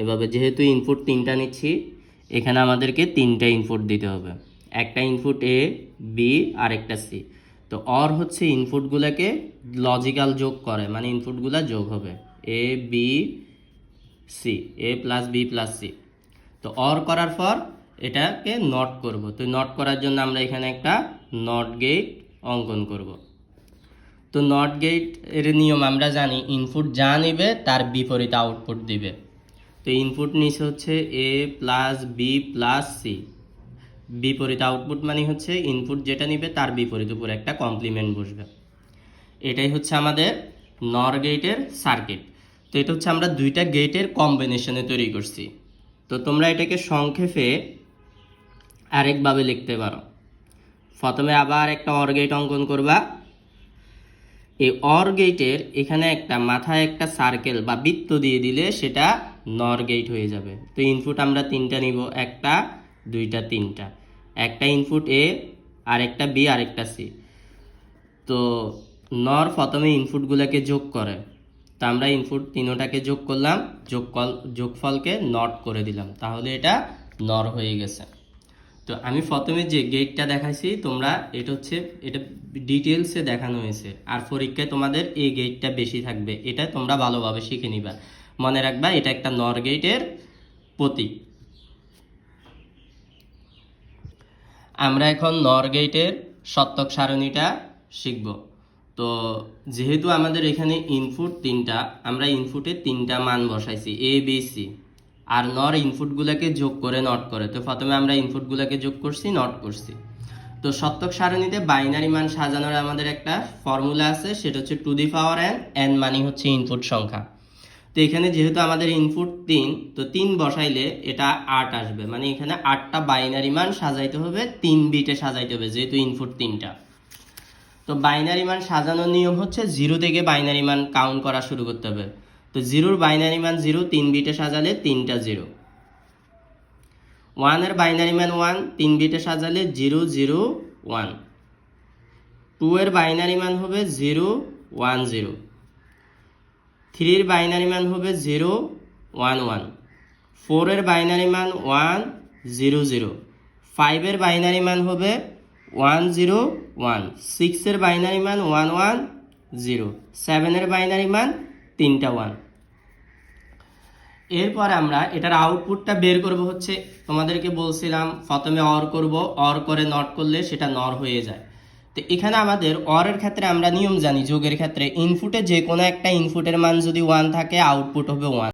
এভাবে যেহেতু ইনপুট তিনটা নিচ্ছি, এখানে আমাদেরকে তিনটা ইনপুট দিতে হবে। একটা ইনপুট এ বি আর একটা সি তো অর হচ্ছে ইনপুটগুলোকে লজিক্যাল যোগ করে মানে ইনপুটগুলো যোগ হবে। A B C A plus B plus C তো অর করার পর এটাকে নট করব। তো নট করার জন্য আমরা এখানে একটা নট গেট অঙ্কন করব। তো নট গেটের নিয়ম আমরা জানি ইনপুট যা নেবে তার বিপরীত আউটপুট দিবে। তো ইনপুট নিচে হচ্ছে A plus B plus C বিপরীত আউটপুট মানে হচ্ছে ইনপুট যেটা নিবে তার বিপরীত উপরে একটা কমপ্লিমেন্ট বসবে। এটাই হচ্ছে আমাদের নর গেটের সার্কিট তো এটা হচ্ছে আমরা দুইটা গেটের কম্বিনেশনে তৈরি করছি। তো তোমরা এটাকে সংক্ষেপে আরেকভাবে লিখতে পারো। প্রথমে আবার একটা অর গেট অঙ্কন করবা। এই অর গেটের এখানে একটা মাথায় একটা সার্কেল বা বৃত্ত দিয়ে দিলে সেটা নর গেট হয়ে যাবে। তো ইনপুট আমরা তিনটা নিব, একটা, দুইটা, তিনটা। একটা ইনপুট এ আর একটা বি আর একটা সি তো নর প্রথমে ইনপুটগুলোকে যোগ করে। তা আমরা ইনপুট তিনোটাকে যোগ করলাম যোগফল যোগফলকে নট করে দিলাম। তাহলে এটা নর হয়ে গেছে। তো আমি প্রথমে যে গেটটা দেখাইছি, তোমরা এটা হচ্ছে, এটা ডিটেলসে দেখানো হয়েছে। আর পরীক্ষায় তোমাদের এই গেটটা বেশি থাকবে। এটা তোমরা ভালোভাবে শিখে নিবা। মনে রাখবা, এটা একটা নর গেটের প্রতীক। আমরা এখন নর গেটের সত্যক সারণীটা শিখব। তো যেহেতু আমাদের এখানে ইনপুট তিনটা, আমরা ইনপুটে তিনটা মান বসাইছি এ বি সি আর নর ইনপুটগুলোকে যোগ করে নট করে। তো প্রথমে আমরা ইনপুটগুলোকে যোগ করছি নট করছি। তো সত্যক সারণীতে বাইনারি মান সাজানোর আমাদের একটা ফর্মুলা আছে, সেটা হচ্ছে two the power n n মানি হচ্ছে ইনপুট সংখ্যা। তো এখানে যেহেতু আমাদের ইনপুট তিন, তো তিন বসাইলে এটা আট আসবে। মানে এখানে আটটা বাইনারি মান সাজাইতে হবে, তিন বিটে সাজাইতে হবে, যেহেতু ইনপুট তিনটা। তো বাইনারি মান সাজানোর নিয়ম হচ্ছে জিরো থেকে বাইনারি মান কাউন্ট করা শুরু করতে হবে। তো জিরোর বাইনারি মান জিরো, তিন বিটে সাজালে তিনটা জিরো। ওয়ানের বাইনারি মান ওয়ান তিন বিটে সাজালে জিরো জিরো ওয়ান টু এর বাইনারি মান হবে জিরো ওয়ান জিরো থ্রির বাইনারি মান হবে জিরো, ওয়ান ওয়ান। ফোরের বাইনারি মান ওয়ান, জিরো জিরো। ফাইভের বাইনারি মান হবে ওয়ান, জিরো, ওয়ান। সিক্সের বাইনারি মান ওয়ান ওয়ান, জিরো। সেভেনের বাইনারি মান তিনটা, ওয়ান। এরপর আমরা এটার আউটপুটটা বের করব হচ্ছে, তোমাদেরকে বলছিলাম, প্রথমে অর করব, অর করে নট করলে সেটা নর হয়ে যায়। তো এখানে আমাদের অরের ক্ষেত্রে আমরা নিয়ম জানি, যোগের ক্ষেত্রে ইনপুটে যে কোনো একটা ইনপুটের মান যদি ওয়ান থাকে আউটপুট হবে ওয়ান